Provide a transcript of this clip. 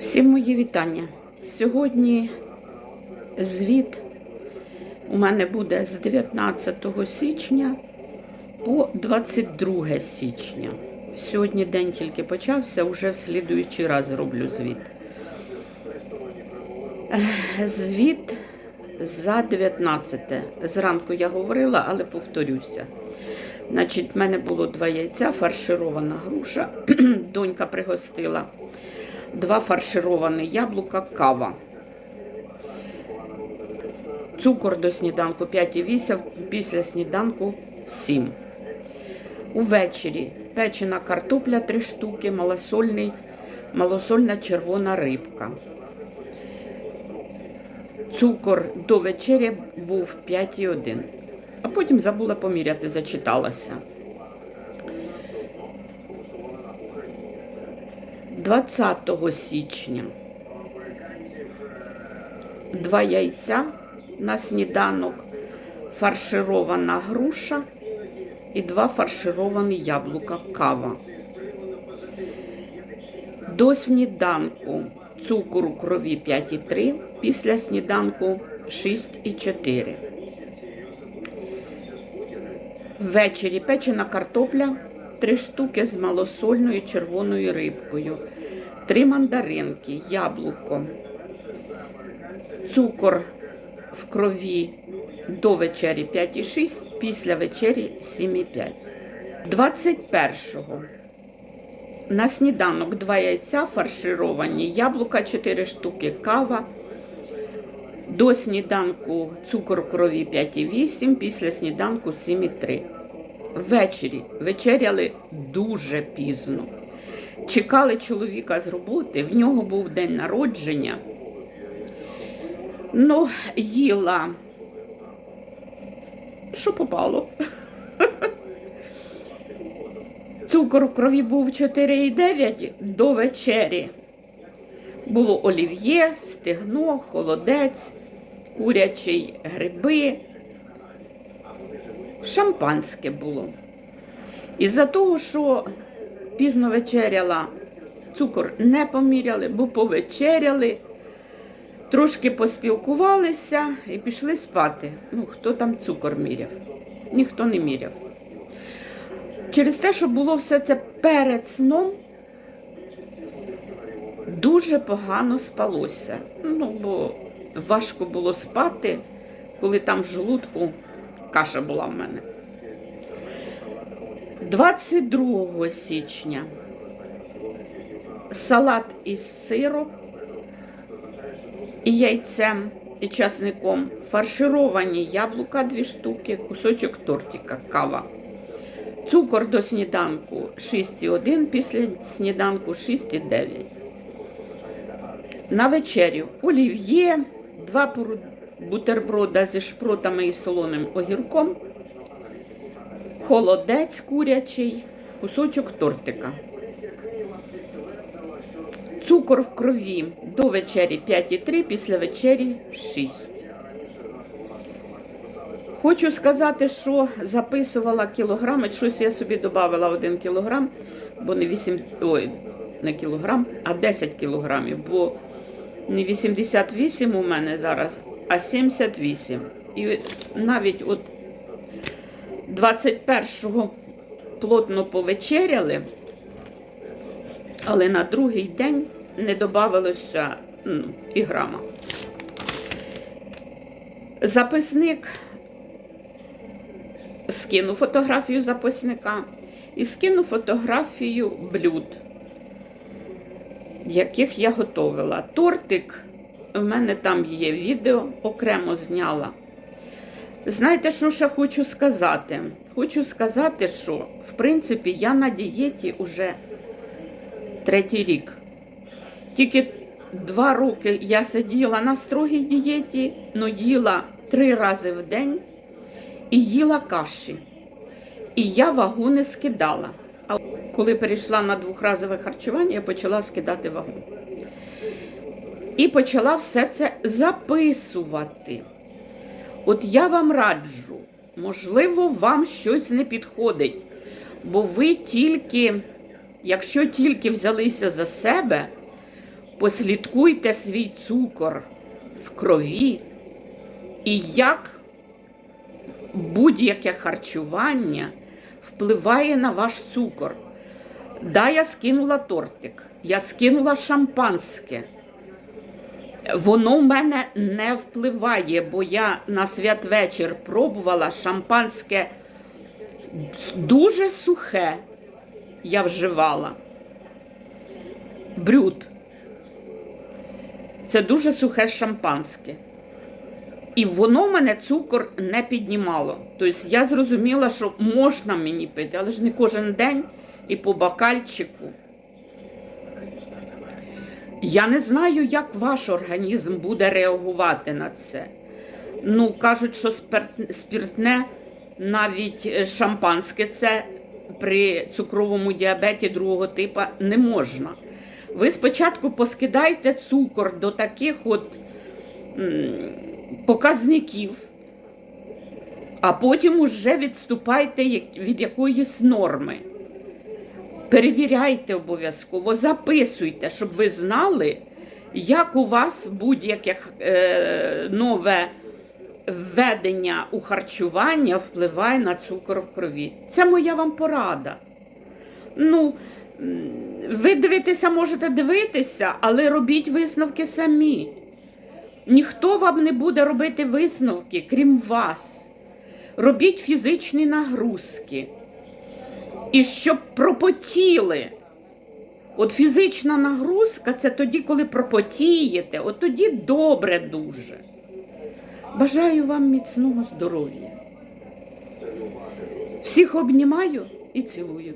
Всім мої вітання. Сьогодні звіт у мене буде з 19 січня по 22 січня. Сьогодні день тільки почався, вже в слідуючий раз роблю звіт. Звіт за 19. Зранку я говорила, але повторюся. Значить, в мене було два яйця, фарширована груша, донька пригостила, два фаршировані яблука, кава. Цукор до сніданку 5,8, після сніданку 7. Увечері печена картопля 3 штуки, малосольний, малосольна червона рибка. Цукор до вечері був 5,1. А потім забула поміряти, зачиталася. 20 січня два яйця на сніданок, фарширована груша і два фаршировані яблука кава. До сніданку цукор у крові 5,3, після сніданку 6,4. Ввечері печена картопля, 3 штуки з малосольною червоною рибкою, 3 мандаринки, яблуко, цукор в крові до вечері 5,6, після вечері 7,5. 21-го на сніданок 2 яйця фаршировані, яблука 4 штуки, кава. До сніданку цукор крові 5,8, після сніданку 7,3. Ввечері вечеряли дуже пізно. Чекали чоловіка з роботи, в нього був день народження. Ну, їла, що попало. Цукор в крові був 4,9 до вечері. Було олів'є, стегно, холодець, курячий гриби. Шампанське було. Із-за того, що пізно вечеряла, цукор не поміряли, бо повечеряли, трошки поспілкувалися і пішли спати. Ну, хто там цукор міряв? Ніхто не міряв. Через те, що було все це перед сном, дуже погано спалося. Ну, бо важко було спати, коли там в желудку каша була в мене. 22 січня салат із сиром і яйцем і часником, фаршировані яблука 2 штуки, кусочок тортика, кава. Цукор до сніданку 6,1, після сніданку 6,9. На вечерю олів'є, два бутерброда зі шпротами і солоним огірком, холодець курячий, кусочок тортика. Цукор в крові до вечері 5,3, після вечері 6. Хочу сказати, що записувала кілограми, щось я собі додавала 1 кілограм, бо не 8, ой, не кілограм, а 10 кілограмів, бо не 88 у мене зараз, а 78. І навіть от 21-го плотно повечеряли, але на другий день не додавалося ну, і грама. Записник скину фотографію записника і скину фотографію блюд, яких я готувала. Тортик, в мене там є відео, окремо зняла. Знаєте, що ще хочу сказати? Хочу сказати, що в принципі я на дієті вже третій рік. Тільки два роки я сиділа на строгій дієті, але їла три рази в день і їла каші. І я вагу не скидала. А коли перейшла на двохразове харчування, я почала скидати вагу. І почала все це записувати. От я вам раджу, можливо, вам щось не підходить, бо ви тільки якщо тільки взялися за себе, послідкуйте свій цукор в крові і як будь-яке харчування впливає на ваш цукор. Да, я скинула тортик, я скинула шампанське. Воно в мене не впливає, бо я на святвечір пробувала шампанське дуже сухе. Я вживала. Брюд. Це дуже сухе шампанське. І воно мене цукор не піднімало. Тобто я зрозуміла, що можна мені пити, але ж не кожен день і по бокальчику. Я не знаю, як ваш організм буде реагувати на це. Ну, кажуть, що спиртне, навіть е, шампанське, це при цукровому діабеті другого типу не можна. Ви спочатку поскидайте цукор до таких от показників, а потім уже відступайте від якоїсь норми. Перевіряйте обов'язково, записуйте, щоб ви знали, як у вас будь-яке е, нове введення у харчування впливає на цукор в крові. Це моя вам порада. Ну, ви дивитися можете дивитися, але робіть висновки самі. Ніхто вам не буде робити висновки, крім вас. Робіть фізичні нагрузки. І щоб пропотіли. От фізична нагрузка це тоді, коли пропотієте, от тоді добре дуже. Бажаю вам міцного здоров'я. Всіх обнімаю і цілую.